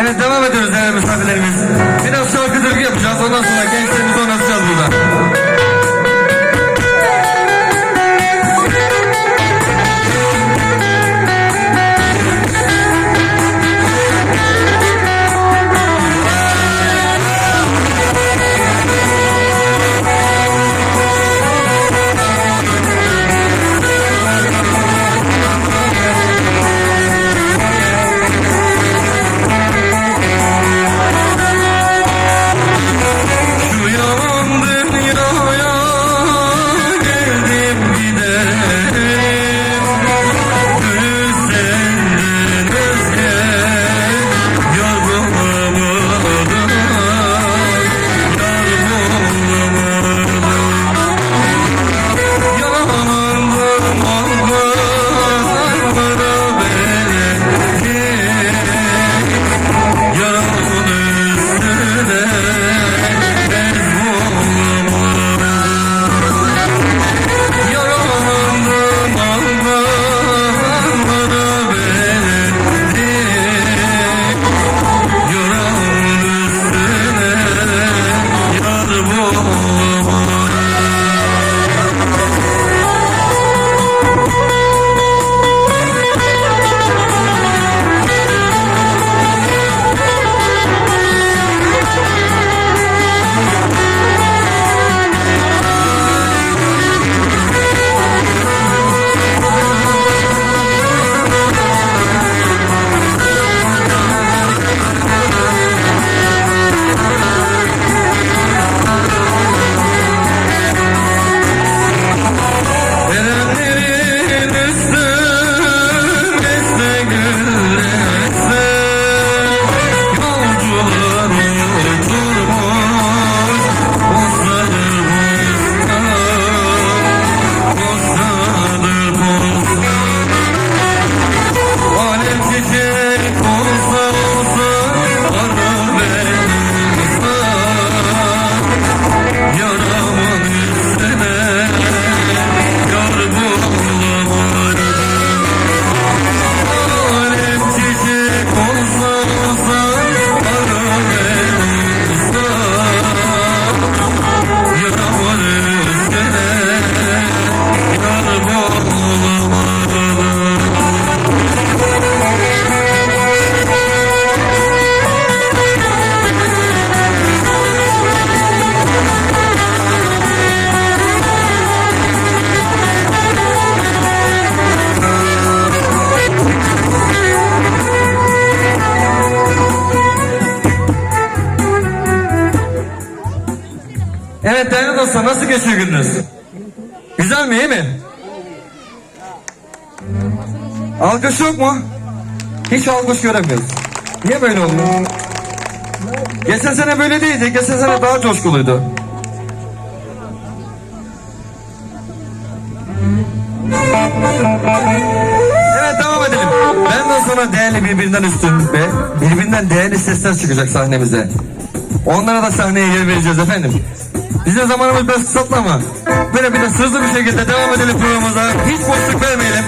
Evet devam ediyoruz değerli misafirlerimiz. Biraz şarkı dürgü yapacağız ondan sonra Mm-hmm. Evet değerli dostlar nasıl geçiyor gününüz? Güzel mi iyi mi? Alkış yok mu? Hiç alkış göremiyoruz. Niye böyle oldu? Geçen sene böyle değildi. Geçen sene daha coşkuluydu. Edelim. Benden sonra değerli birbirinden üstün ve birbirinden değerli sesler çıkacak sahnemize. Onlara da sahneye yer vereceğiz efendim. Bizim zamanımız biraz kısaltlı ama böyle bir de hızlı bir şekilde devam edelim programımıza. Hiç boşluk vermeyelim.